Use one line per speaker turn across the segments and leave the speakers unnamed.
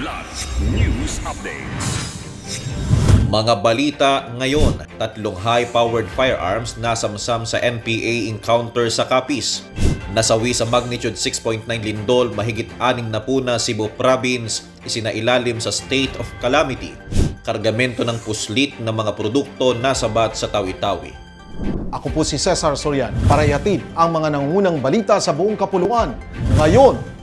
Kidlat News Updates.
Mga balita ngayon, tatlong high-powered firearms nasamsam sa NPA encounter sa Capiz. Nasawi sa magnitude 6.9 lindol, mahigit aning na puna Cebu Province, isinailalim sa state of calamity. Kargamento ng puslit ng mga produkto nasabat sa Tawi-Tawi.
Ako po si Cesar Sorian para ihatid ang mga nangungunang balita sa buong kapuluan. Ngayon,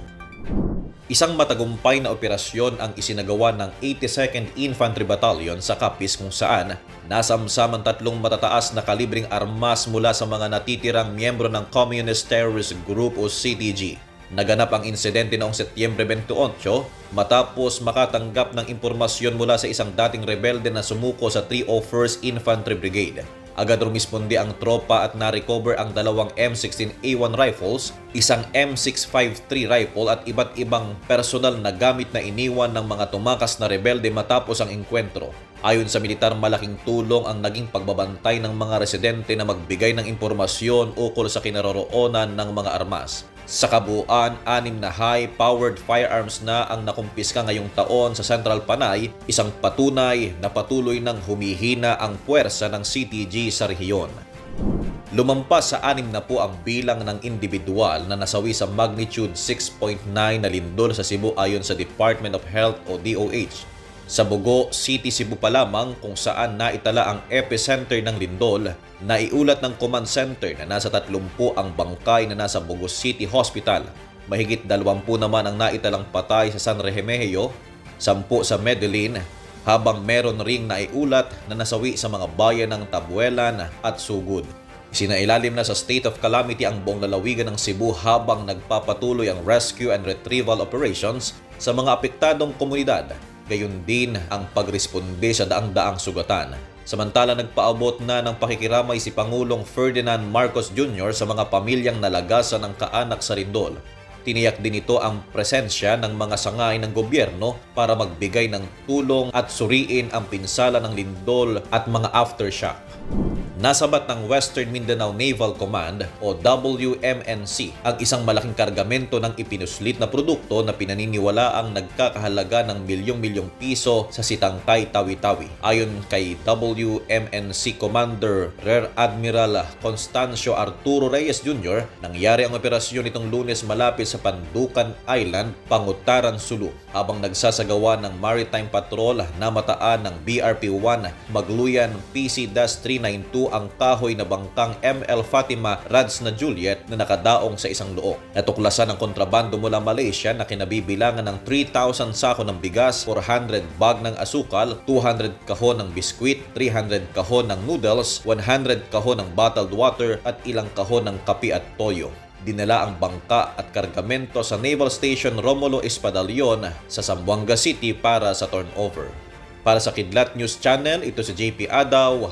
Isang matagumpay na operasyon ang isinagawa ng 82nd Infantry Battalion sa Capiz kung saan nasamsam ang tatlong matataas na kalibring armas mula sa mga natitirang miyembro ng Communist Terrorist Group o CTG. Naganap ang insidente noong Setyembre 28 matapos makatanggap ng impormasyon mula sa isang dating rebelde na sumuko sa 301st Infantry Brigade. Agad rumisponde ang tropa at na-recover ang dalawang M16A1 rifles, isang M653 rifle at iba't ibang personal na gamit na iniwan ng mga tumakas na rebelde matapos ang engkwentro. Ayon sa militar, malaking tulong ang naging pagbabantay ng mga residente na magbigay ng impormasyon ukol sa kinaroroonan ng mga armas. Sa kabuuan, anim na high-powered firearms na ang nakumpiska ngayong taon sa Central Panay, isang patunay na patuloy ng humihina ang puwersa ng CTG sa rehiyon. Lumampas sa anim na po ang bilang ng individual na nasawi sa magnitude 6.9 na lindol sa Cebu ayon sa Department of Health o DOH. Sa Bugo, City Cebu pa lamang kung saan naitala ang epicenter ng lindol, naiulat ng command center na nasa 30 ang bangkay na nasa Bugo City Hospital. Mahigit 20 naman ang naitalang patay sa San Remigio, 10 sa Medellin, habang meron ring naiulat na nasawi sa mga bayan ng Tabuelan at Sugod. Sinailalim na sa state of calamity ang buong lalawigan ng Cebu habang nagpapatuloy ang rescue and retrieval operations sa mga apektadong komunidad. Gayon din ang pagresponde sa daang-daang sugatan. Samantala nagpaabot na ng pakikiramay si Pangulong Ferdinand Marcos Jr. sa mga pamilyang nalagasan ng kaanak sa Rindol. Tiniyak din ito ang presensya ng mga sangay ng gobyerno para magbigay ng tulong at suriin ang pinsala ng lindol at mga aftershock. Nasabat ng Western Mindanao Naval Command o WMNC ang isang malaking kargamento ng ipinuslit na produkto na pinaniniwala ang nagkakahalaga ng milyong-milyong piso sa Sitangkay Tawi-Tawi. Ayon kay WMNC Commander Rear Admiral Constancio Arturo Reyes Jr., nangyari ang operasyon nitong lunes malapit sa Pandukan Island, Pangutaran, Sulu. Habang nagsasagawa ng maritime patrol na mataan ng BRP-1 Magluyan PC-392 ang kahoy na bangkang ML Fatima Rads na Juliet na nakadaong sa isang loo. Natuklasan ang kontrabando mula Malaysia na kinabibilangan ng 3,000 sako ng bigas, 400 bag ng asukal, 200 kahon ng biskwit, 300 kahon ng noodles, 100 kahon ng bottled water at ilang kahon ng kape at toyo dinala ang bangka at kargamento sa Naval Station Romulo Espadalion sa Zamboanga City para sa turnover. Para sa Kidlat News Channel, ito si JP Adaw,